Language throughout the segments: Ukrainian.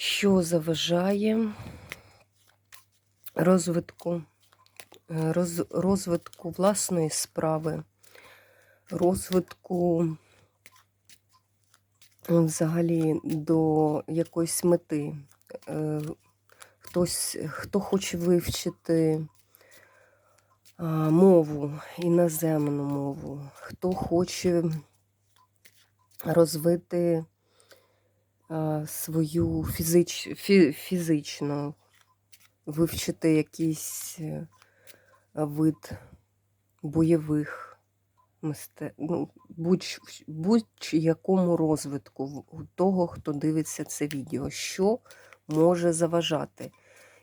що заважає розвитку, е, роз, розвитку власної справи, розвитку взагалі до якоїсь мети. Е, Хтось, хто хоче вивчити мову, іноземну мову, хто хоче розвити свою фізич, фі, фізично, вивчити якийсь е, вид бойових мисте... ну, будь, будь-якому розвитку у того, хто дивиться це відео, що може заважати.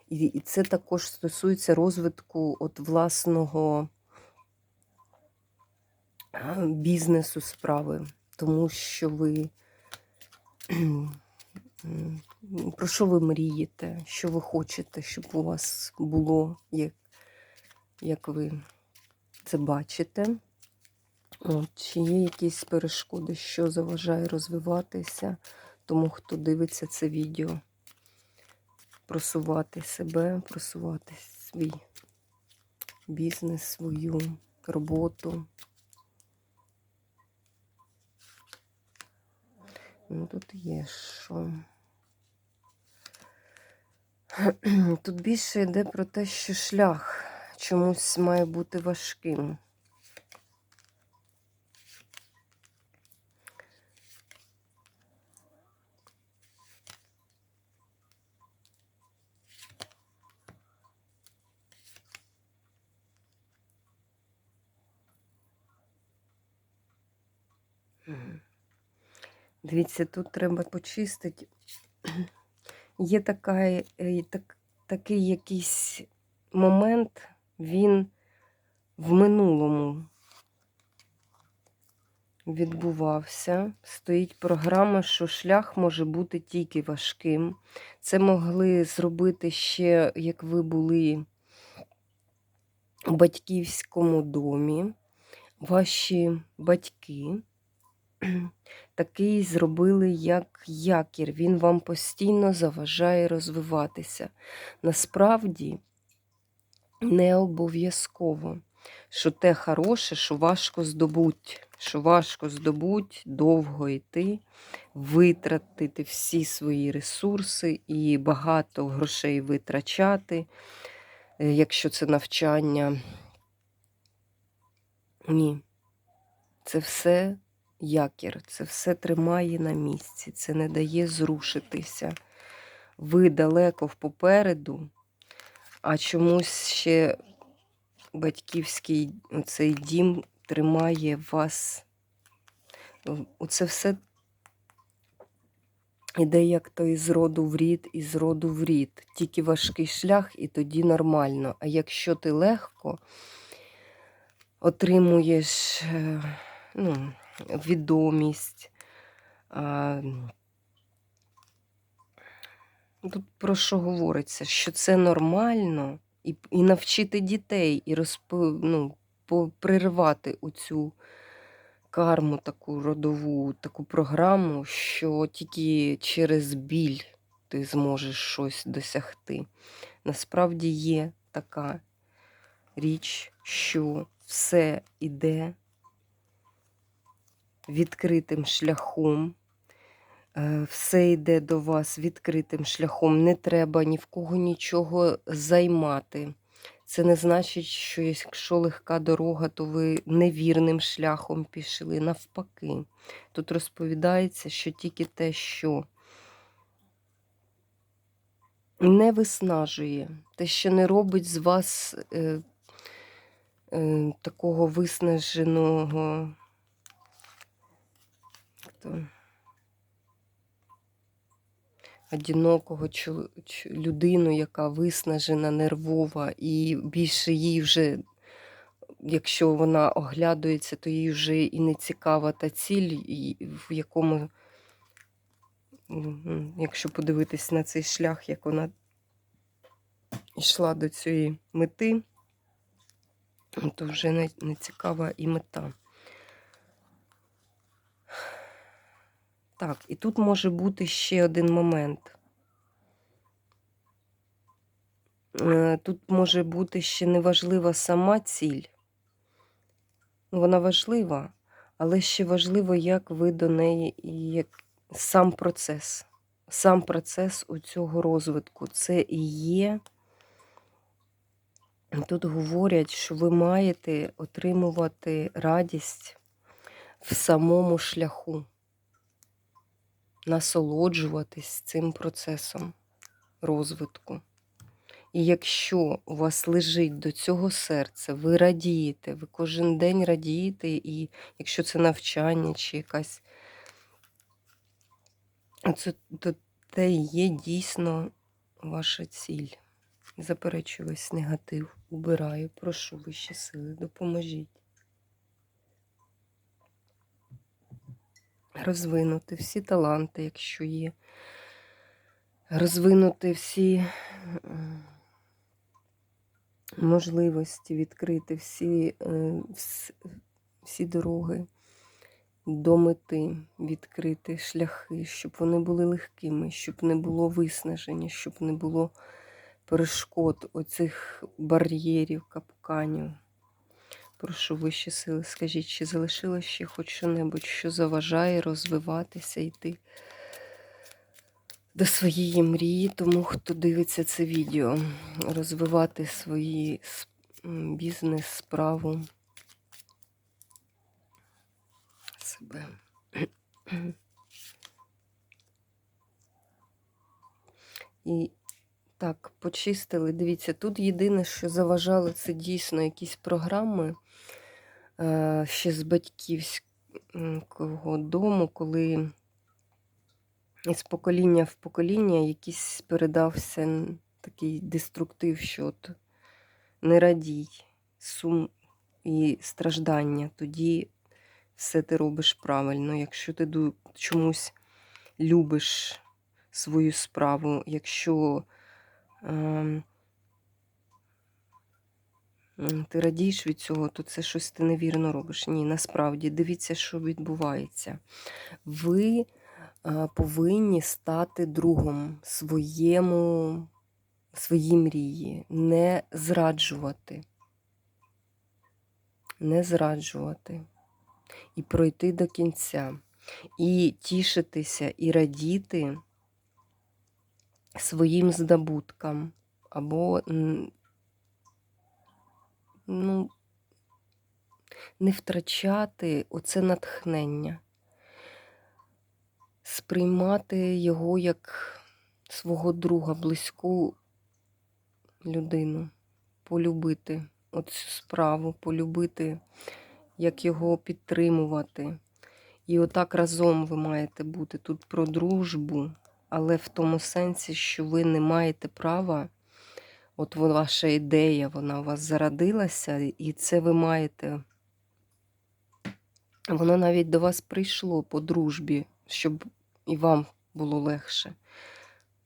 І, це також стосується розвитку от власного бізнесу справи, тому що ви про що ви мрієте, що ви хочете, щоб у вас було, як, як ви це бачите. От, чи є якісь перешкоди, що заважає розвиватися тому, хто дивиться це відео, просувати себе, просувати свій бізнес, свою роботу. Ну, тут є що. Тут більше йде про те, що шлях чомусь має бути важким. Дивіться, тут треба почистити. Є така, е, так, такий якийсь момент, він в минулому відбувався. Стоїть програма, що шлях може бути тільки важким. Це могли зробити ще, як ви були у батьківському домі, ваші батьки такий зробили як якір. Він вам постійно заважає розвиватися. Насправді не обов'язково, що те хороше, що важко здобуть, що важко здобуть, довго йти, витратити всі свої ресурси і багато грошей витрачати, е, якщо це навчання. Ні. Це все якір, це все тримає на місці, це не дає зрушитися. Ви далеко попереду, а чомусь ще батьківський цей дім тримає вас. Оце все іде як то із роду в рід, із роду в рід. Тільки важкий шлях, і тоді нормально. А якщо ти легко отримуєш е, ну, відомість. Тут про що говориться? Що це нормально, і, і навчити дітей, і розп... ну, поприривати оцю карму, таку родову, таку програму, що тільки через біль ти зможеш щось досягти. Насправді є така річ, що все іде відкритим шляхом. Е, Все йде до вас відкритим шляхом. Не треба ні в кого нічого займати. Це не значить, що якщо легка дорога, то ви невірним шляхом пішли. Навпаки. Тут розповідається, що тільки те, що не виснажує, те, що не робить з вас е, е, такого виснаженого. Як то, одинокого людину, яка виснажена, нервова, і більше їй вже, якщо вона оглядується, то їй вже і не цікава та ціль, в якому, якщо подивитись на цей шлях, як вона йшла до цієї мети, то вже не цікава і мета. Так, і тут може бути ще один момент. Е, Тут може бути ще неважлива сама ціль. Вона важлива, але ще важливо, як ви до неї як сам процес. Сам процес у цього розвитку. Це і є. Тут говорять, що ви маєте отримувати радість в самому шляху, насолоджуватись цим процесом розвитку. І якщо у вас лежить до цього серце, ви радієте, ви кожен день радієте, і якщо це навчання чи якась, це, то це є дійсно ваша ціль. Заперечую весь негатив, убираю, прошу вищі сили, допоможіть. Розвинути всі таланти, якщо є. Розвинути всі можливості, відкрити всі, е, всі дороги до мети, відкрити шляхи, щоб вони були легкими, щоб не було виснаження, щоб не було перешкод, оцих бар'єрів, капканів. Прошу вищі сили, скажіть, чи залишилось ще хоч що-небудь, що заважає розвиватися, йти до своєї мрії, тому хто дивиться це відео, розвивати свої бізнес, справу себе. І так, почистили. Дивіться, тут єдине, що заважало, це дійсно якісь програми е, ще з батьківського дому, коли із покоління в покоління якийсь передався такий деструктив, що от не радій, сум і страждання, тоді все ти робиш правильно. Якщо ти чомусь любиш свою справу, якщо ти радієш від цього, то це щось ти невірно робиш. Ні, насправді дивіться, що відбувається. Ви е, повинні стати другом своєму, своїй мрії, не зраджувати. Не зраджувати і пройти до кінця, і тішитися, і радіти своїм здобуткам, або ну, не втрачати оце натхнення, сприймати його як свого друга, близьку людину, полюбити оцю справу, полюбити, як його підтримувати. І отак разом ви маєте бути тут про дружбу, але в тому сенсі, що ви не маєте права, от ваша ідея, вона у вас зародилася, і це ви маєте. Воно навіть до вас прийшло по дружбі, щоб і вам було легше.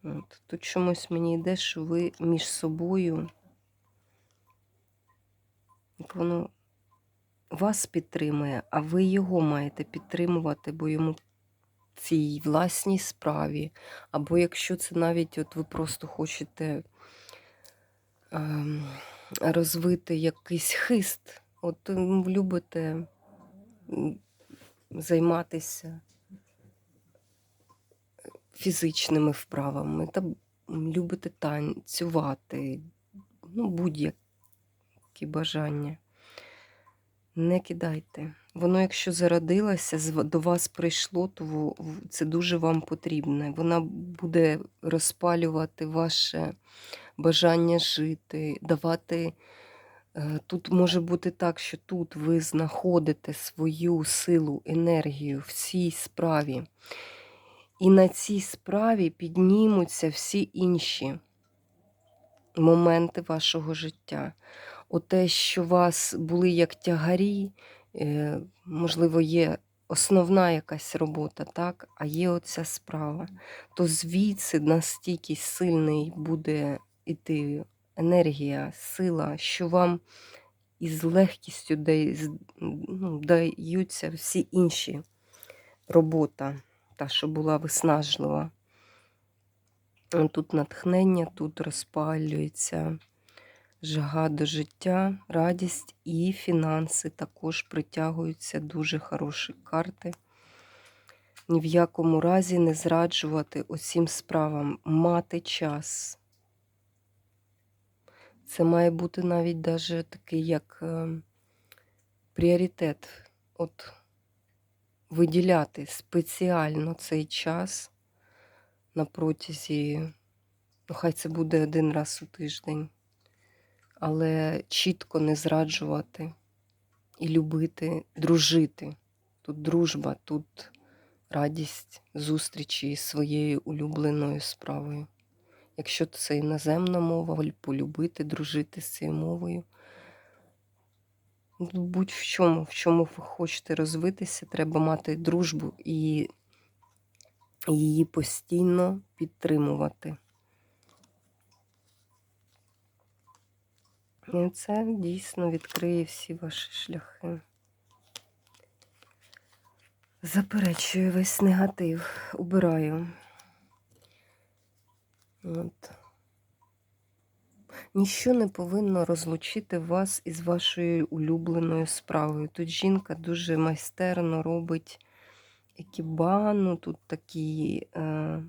От. Тут чомусь мені йде, що ви між собою, воно вас підтримує, а ви його маєте підтримувати, бо йому цій власній справі. Або якщо це навіть от ви просто хочете ем, розвити якийсь хист, от любите займатися фізичними вправами, та любите танцювати, ну, будь-які бажання. Не кидайте. Воно, якщо зародилося, до вас прийшло, то це дуже вам потрібне. Вона буде розпалювати ваше бажання жити, давати. е, Тут може бути так, що тут ви знаходите свою силу, енергію в цій справі. І на цій справі піднімуться всі інші моменти вашого життя. Оте, що у вас були як тягарі, е, можливо, є основна якась робота, так? а є оця справа, то звідси настільки сильний буде іти енергія, сила, що вам із легкістю ну, даються всі інші робота, та, що була виснажлива. Тут натхнення, тут розпалюється жага до життя, радість і фінанси також притягуються дуже хороші карти. Ні в якому разі не зраджувати усім справам, мати час. Це має бути навіть даже такий як е, пріоритет. От виділяти спеціально цей час на протязі, ну хай це буде один раз у тиждень, але чітко не зраджувати і любити, дружити. Тут дружба, тут радість зустрічі з своєю улюбленою справою. Якщо це іноземна мова, полюбити, дружити з цією мовою. Ну, Будь-в чому, в чому ви хочете розвитися, треба мати дружбу і її постійно підтримувати. Це дійсно відкриє всі ваші шляхи. Заперечую весь негатив, убираю. От. Ніщо не повинно розлучити вас із вашою улюбленою справою. Тут жінка дуже майстерно робить екібану, тут такий е,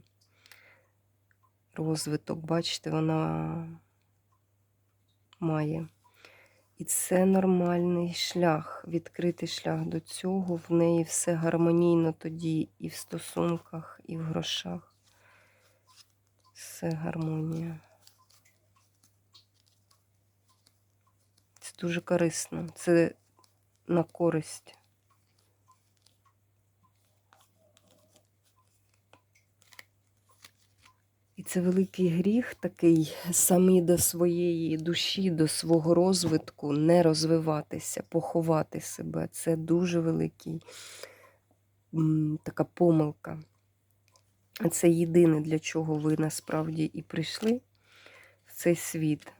розвиток, бачите, вона має. І це нормальний шлях, відкритий шлях до цього. В неї все гармонійно тоді і в стосунках, і в грошах. Все гармонія. Це дуже корисно. Це на користь. І це великий гріх такий самі до своєї душі, до свого розвитку, не розвиватися, поховати себе. Це дуже великий така помилка. Це єдине, для чого ви насправді і прийшли в цей світ.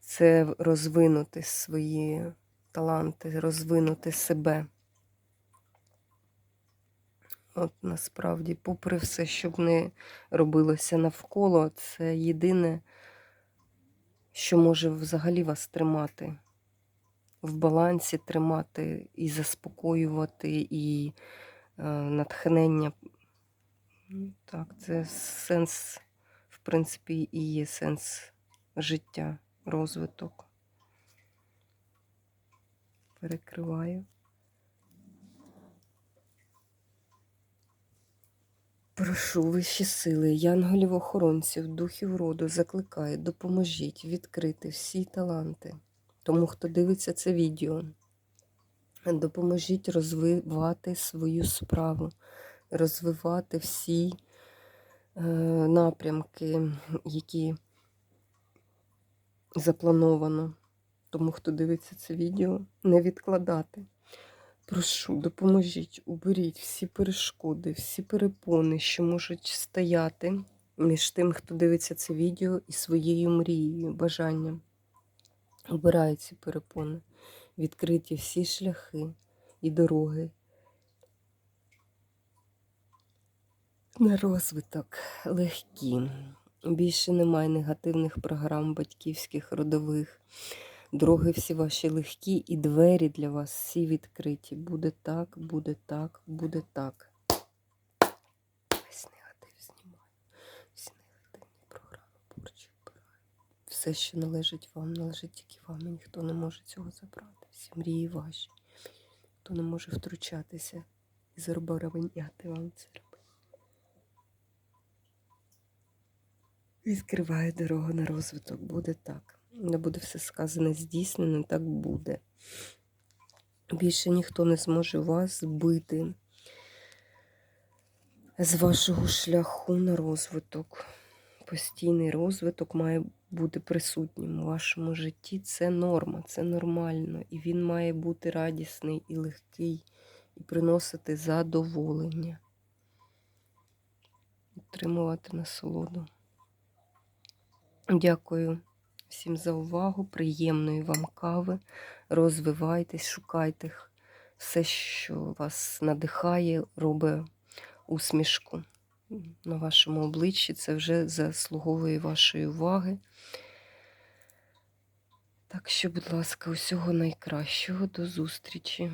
Це розвинути свої таланти, розвинути себе. От насправді, попри все, що б не робилося навколо, це єдине, що може взагалі вас тримати, в балансі тримати і заспокоювати, і е, натхнення. Ну, Так, це сенс, в принципі, і є сенс життя, розвиток. Перекриваю. Прошу вищі сили, янголів-охоронців, духів роду, закликаю, допоможіть відкрити всі таланти. Тому, хто дивиться це відео, допоможіть розвивати свою справу, розвивати всі е, напрямки, які заплановано. Тому, хто дивиться це відео, не відкладати. Прошу, допоможіть, уберіть всі перешкоди, всі перепони, що можуть стояти між тим, хто дивиться це відео, і своєю мрією, бажанням. Убираю ці перепони, відкриті всі шляхи і дороги. На розвиток легкі. Більше немає негативних програм батьківських, родових. Дороги всі ваші легкі і двері для вас всі відкриті. Буде так, буде так, буде так. Весь негатив знімаю. Всі негативні програми порчі вбираю. Все, що належить вам, належить тільки вам. І ніхто не може цього забрати. Всі мрії ваші. Хто не може втручатися і зарабарабаняти вам це робити. Відкриваю дорогу на розвиток. Буде так. Не буде все сказане здійснено, так буде. Більше ніхто не зможе вас збити. з вашого шляху на розвиток. Постійний розвиток має бути присутнім у вашому житті. Це норма, це нормально. І він має бути радісний і легкий, і приносити задоволення, отримувати насолоду. Дякую всім за увагу. Приємної вам кави. Розвивайтесь, шукайте все, що вас надихає, робить усмішку на вашому обличчі. Це вже заслуговує вашої уваги. Так що, будь ласка, усього найкращого. До зустрічі.